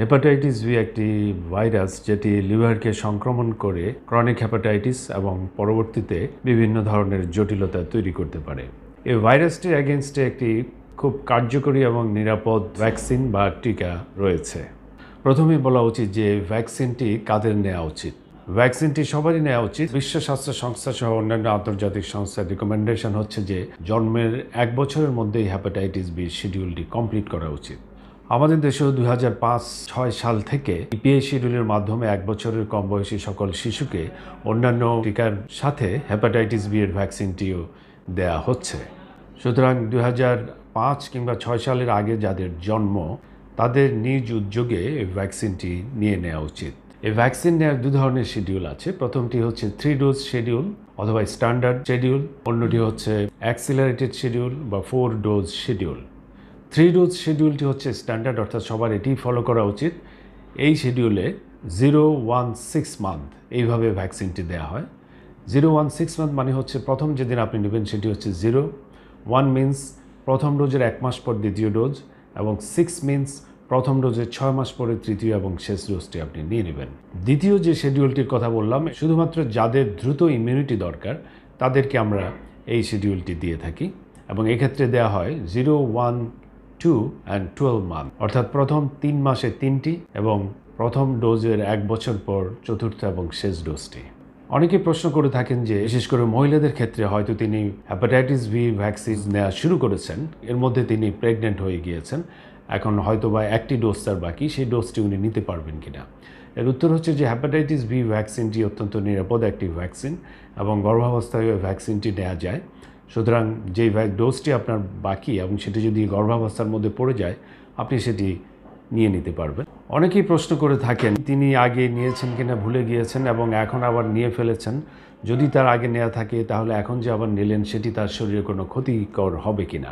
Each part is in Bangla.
হেপাটাইটিস বি একটি ভাইরাস যেটি লিভারকে সংক্রমণ করে ক্রনিক হেপাটাইটিস এবং পরবর্তীতে বিভিন্ন ধরনের জটিলতা তৈরি করতে পারে। এই ভাইরাসটির এগেনস্টে একটি খুব কার্যকরী এবং নিরাপদ ভ্যাকসিন বা টিকা রয়েছে। প্রথমেই বলা উচিত যে ভ্যাকসিনটি কাদের নেওয়া উচিত? ভ্যাকসিনটি সবারই নেওয়া উচিত। বিশ্ব স্বাস্থ্য সংস্থা সহ অন্যান্য আন্তর্জাতিক সংস্থার রিকমেন্ডেশন হচ্ছে যে জন্মের এক বছরের মধ্যেই হ্যাপাটাইটিস বি শিডিউলটি কমপ্লিট করা উচিত। আমাদের দেশেও দুই হাজার পাঁচ ছয় সাল থেকে ইপিএ শিডিউলের মাধ্যমে এক বছরের কম বয়সী সকল শিশুকে অন্যান্য টিকার সাথে হেপাটাইটিস বি এর ভ্যাকসিনটিও দেয়া হচ্ছে। সুতরাং দুই পাঁচ কিংবা ছয় সালের আগে যাদের জন্ম, তাদের নিজ উদ্যোগে এই ভ্যাকসিনটি নিয়ে নেওয়া উচিত। এই ভ্যাকসিন নেওয়ার দু ধরনের শিডিউল আছে। প্রথমটি হচ্ছে থ্রি ডোজ শিডিউল অথবা স্ট্যান্ডার্ড শিডিউল। অন্যটি হচ্ছে অ্যাক্সিলারেটেড শিডিউল বা four dose schedule. Three dose শিডিউলটি হচ্ছে স্ট্যান্ডার্ড অর্থাৎ সবার এটি ফলো করা উচিত। এই শিডিউলে জিরো ওয়ান সিক্স মান্থ এইভাবে ভ্যাকসিনটি দেওয়া হয়। জিরো ওয়ান সিক্স মান্থ মানে হচ্ছে প্রথম যেদিন আপনি নেবেন সেটি হচ্ছে জিরো ওয়ান মিন্স প্রথম ডোজের এক মাস পর দ্বিতীয় ডোজ এবং সিক্স মিন্স প্রথম ডোজের ছয় মাস পরে তৃতীয় এবং শেষ ডোজটি আপনি নিয়ে নেবেন। দ্বিতীয় যে শিডিউলটির কথা বললাম, শুধুমাত্র যাদের দ্রুত ইমিউনিটি দরকার, তাদেরকে আমরা এই শিডিউলটি দিয়ে থাকি এবং এক্ষেত্রে দেওয়া হয় zero one two and twelve month অর্থাৎ প্রথম তিন মাসে তিনটি এবং প্রথম ডোজের এক বছর পর চতুর্থ এবং শেষ ডোজটি। অনেকে প্রশ্ন করে থাকেন যে, বিশেষ করে মহিলাদের ক্ষেত্রে হয়তো তিনি হ্যাপাটাইটিস ভি ভ্যাকসিন নেওয়া শুরু করেছেন, এর মধ্যে তিনি প্রেগনেন্ট হয়ে গিয়েছেন, এখন হয়তো বা একটি ডোজ তার বাকি, সেই ডোজটি উনি নিতে পারবেন কিনা। এর উত্তর হচ্ছে যে হ্যাপাটাইটিস ভি ভ্যাকসিনটি অত্যন্ত নিরাপদ একটি ভ্যাকসিন এবং গর্ভাবস্থায় ভ্যাকসিনটি নেওয়া যায়। সুতরাং যেই ডোজটি আপনার বাকি এবং সেটি যদি গর্ভাবস্থার মধ্যে পড়ে যায়, আপনি সেটি নিয়ে নিতে পারবেন। অনেকেই প্রশ্ন করে থাকেন, তিনি আগে নিয়েছেন কিনা ভুলে গিয়েছেন এবং এখন আবার নিয়ে ফেলেছেন। যদি তার আগে নেওয়া থাকে, তাহলে এখন যে আবার নিলেন, সেটি তার শরীরে কোনো ক্ষতিকর হবে কিনা?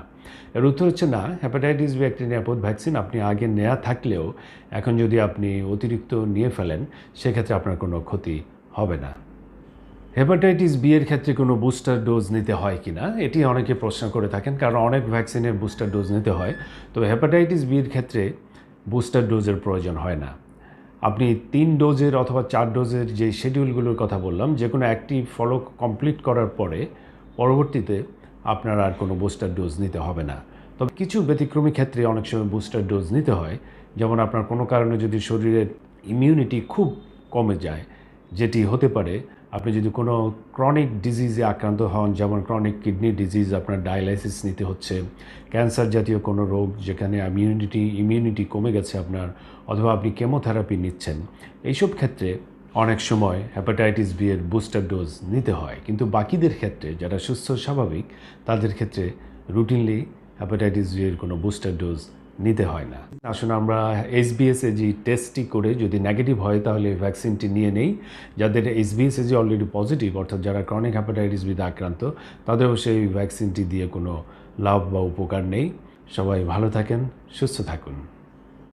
এর উত্তর হচ্ছে না হ্যাপাটাইটিস বি একটি নিরাপদ ভ্যাকসিন আপনি আগে নেওয়া থাকলেও এখন যদি আপনি অতিরিক্ত নিয়ে ফেলেন, সেক্ষেত্রে আপনার কোনো ক্ষতি হবে না। হেপাটাইটিস বি এর ক্ষেত্রে কোনো বুস্টার ডোজ নিতে হয় কি না এটি অনেকে প্রশ্ন করে থাকেন, কারণ অনেক ভ্যাকসিনের বুস্টার ডোজ নিতে হয়। তো হেপাটাইটিস বি এর ক্ষেত্রে বুস্টার ডোজের প্রয়োজন হয় না। আপনি তিন ডোজের অথবা চার ডোজের যে শিডিউলগুলোর কথা বললাম যে কোনো একটি ফলো কমপ্লিট করার পরে পরবর্তীতে আপনার আর কোনো বুস্টার ডোজ নিতে হবে না। তবে কিছু ব্যতিক্রমী ক্ষেত্রে অনেক সময় বুস্টার ডোজ নিতে হয়, যেমন আপনার কোনো কারণে যদি শরীরের ইমিউনিটি খুব কমে যায়, যেটি হতে পারে আপনি যদি কোনো ক্রনিক ডিজিজে আক্রান্ত হন, যেমন ক্রনিক কিডনি ডিজিজ আপনার ডায়ালাইসিস নিতে হচ্ছে ক্যান্সার জাতীয় কোনো রোগ যেখানে ইমিউনিটি ইমিউনিটি কমে গেছে আপনার, অথবা আপনি কেমোথেরাপি নিচ্ছেন, এইসব ক্ষেত্রে অনেক সময় হ্যাপাটাইটিস বি এর বুস্টার ডোজ নিতে হয়। কিন্তু বাকিদের ক্ষেত্রে, যারা সুস্থ স্বাভাবিক, তাদের ক্ষেত্রে রুটিনলি হ্যাপাটাইটিস বি এর কোনো বুস্টার ডোজ নিতে হয় না। আসলে আমরা এইচবিএসএ জি টেস্টটি করে যদি নেগেটিভ হয় তাহলে ভ্যাকসিনটি নিয়ে নেই। যাদের এইচবিএসএ জি অলরেডি পজিটিভ অর্থাৎ যারা ক্রনিক হ্যাপাটাইটিস বিতে আক্রান্ত, তাদেরও সেই ভ্যাকসিনটি দিয়ে কোনো লাভ বা উপকার নেই। সবাই ভালো থাকেন, সুস্থ থাকুন।